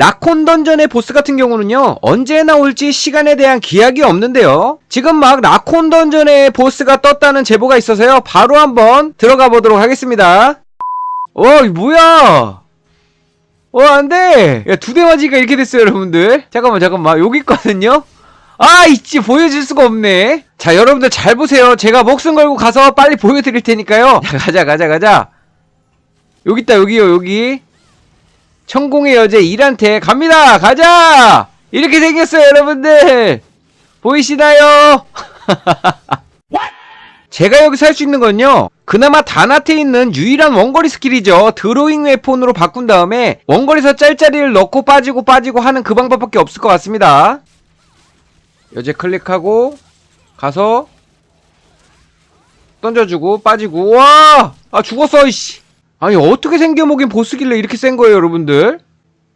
라콘 던전의 보스 같은 경우는요 언제 나 올지 시간에 대한 기약이 없는데요. 지금 막 라콘 던전의 보스가 떴다는 제보가 있어서요 바로 한번 들어가 보도록 하겠습니다. 어 뭐야? 어 안돼! 야 두 대 맞이가 이렇게 됐어요 여러분들. 잠깐만 잠깐만. 여기 있거든요? 아 있지. 보여줄 수가 없네. 자 여러분들 잘 보세요. 제가 목숨 걸고 가서 빨리 보여드릴 테니까요. 자, 가자 가자 가자. 여기 있다 여기요 여기 천공의 여제 일한테 갑니다. 가자! 이렇게 생겼어요 여러분들. 보이시나요? 제가 여기서 할 수 있는 건요. 그나마 단한테 있는 유일한 원거리 스킬이죠. 드로잉 웨폰으로 바꾼 다음에 원거리에서 짤짤이를 넣고 빠지고 빠지고 하는 그 방법밖에 없을 것 같습니다. 여제 클릭하고 가서 던져주고 빠지고. 와! 아 죽었어 이씨 아니 어떻게 생겨먹인 보스길래 이렇게 센 거예요 여러분들?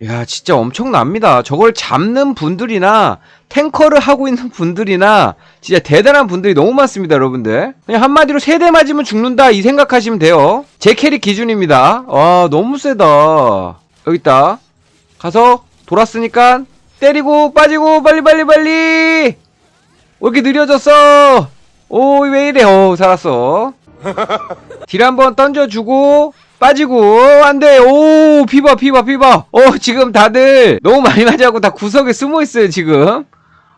야 진짜 엄청납니다. 저걸 잡는 분들이나 탱커를 하고 있는 분들이나 진짜 대단한 분들이 너무 많습니다 여러분들. 그냥 한마디로 세대 맞으면 죽는다 이 생각하시면 돼요. 제 캐릭 기준입니다. 와 너무 세다. 여기 있다. 가서 돌았으니까 때리고 빠지고 빨리 빨리 빨리! 왜 이렇게 느려졌어? 오왜 이래? 어 살았어. 딜 한번 던져주고 빠지고 안돼. 오 피봐 피봐 피봐 어 지금 다들 너무 많이 맞아갖고 다 구석에 숨어 있어요 지금.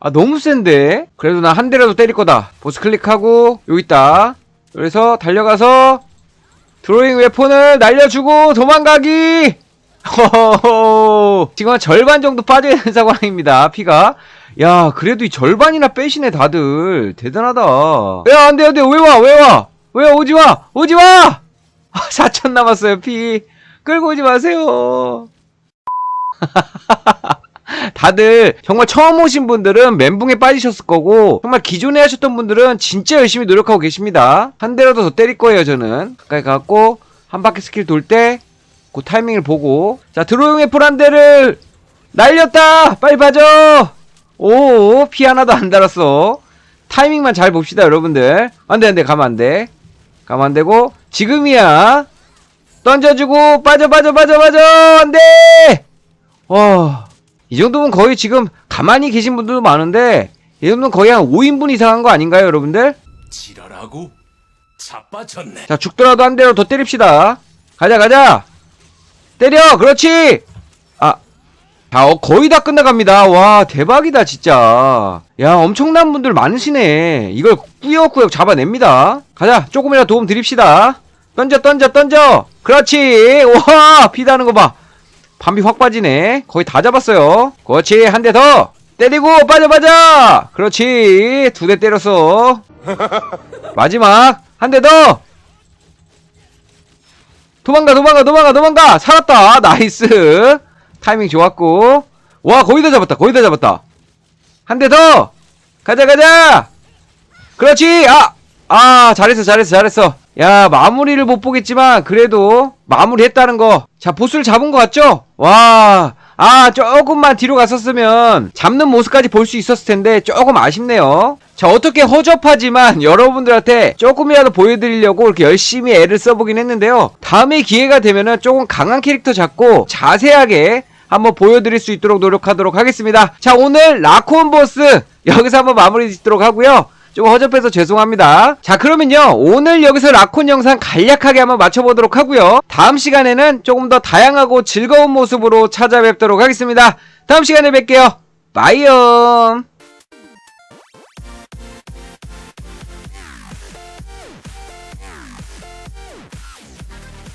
아 너무 센데? 그래도 나 한 대라도 때릴 거다. 보스 클릭하고 여기 있다. 그래서 달려가서 드로잉 웨폰을 날려주고 도망가기! 허허허. 지금 한 절반 정도 빠져있는 상황입니다 피가. 야 그래도 이 절반이나 빼시네 다들. 대단하다. 야 안돼 안돼. 왜 와 왜 와? 왜 오지마! 오지마 4천 남았어요 피. 끌고 오지 마세요. 다들 정말 처음 오신 분들은 멘붕에 빠지셨을 거고 정말 기존에 하셨던 분들은 진짜 열심히 노력하고 계십니다. 한 대라도 더 때릴 거예요 저는. 가까이 가고 한 바퀴 스킬 돌 때 그 타이밍을 보고. 자 드로잉 애플 한 대를 날렸다! 빨리 봐줘 오 피 하나도 안 달았어. 타이밍만 잘 봅시다 여러분들. 안 돼 안 돼. 가면 안 돼 가면 안되고 지금이야. 던져주고 빠져 빠져 빠져 빠져. 안돼! 와 이 정도면 거의 지금 가만히 계신 분들도 많은데 이 정도면 거의 한 5인분 이상한 거 아닌가요 여러분들? 지랄하고 자빠졌네. 자 죽더라도 한 대로 더 때립시다. 가자 가자. 때려! 그렇지! 아 자, 어, 거의 다 끝나갑니다. 와, 대박이다, 진짜. 야, 엄청난 분들 많으시네. 이걸 꾸역꾸역 잡아냅니다. 가자, 조금이라도 도움 드립시다. 던져, 던져, 던져! 그렇지! 와, 피다는 거 봐. 반비 확 빠지네. 거의 다 잡았어요. 그렇지, 한 대 더! 때리고, 빠져, 빠져! 그렇지, 두 대 때렸어. 마지막, 한 대 더! 도망가, 도망가, 도망가, 도망가! 살았다! 나이스! 타이밍 좋았고. 와 거의 다 잡았다. 거의 다 잡았다. 한 대 더! 가자 가자! 그렇지! 아! 아 잘했어 잘했어 잘했어. 야 마무리를 못 보겠지만 그래도 마무리했다는 거자 보스를 잡은 것 같죠? 와. 아, 조금만 뒤로 갔었으면 잡는 모습까지 볼 수 있었을 텐데 조금 아쉽네요. 자, 어떻게 허접하지만 여러분들한테 조금이라도 보여드리려고 이렇게 열심히 애를 써보긴 했는데요. 다음에 기회가 되면은 조금 강한 캐릭터 잡고 자세하게 한번 보여드릴 수 있도록 노력하도록 하겠습니다. 자, 오늘 라콘 보스 여기서 한번 마무리 짓도록 하고요. 좀 허접해서 죄송합니다. 자, 그러면요. 오늘 여기서 라콘 영상 간략하게 한번 맞춰보도록 하고요. 다음 시간에는 조금 더 다양하고 즐거운 모습으로 찾아뵙도록 하겠습니다. 다음 시간에 뵐게요. 바이옴.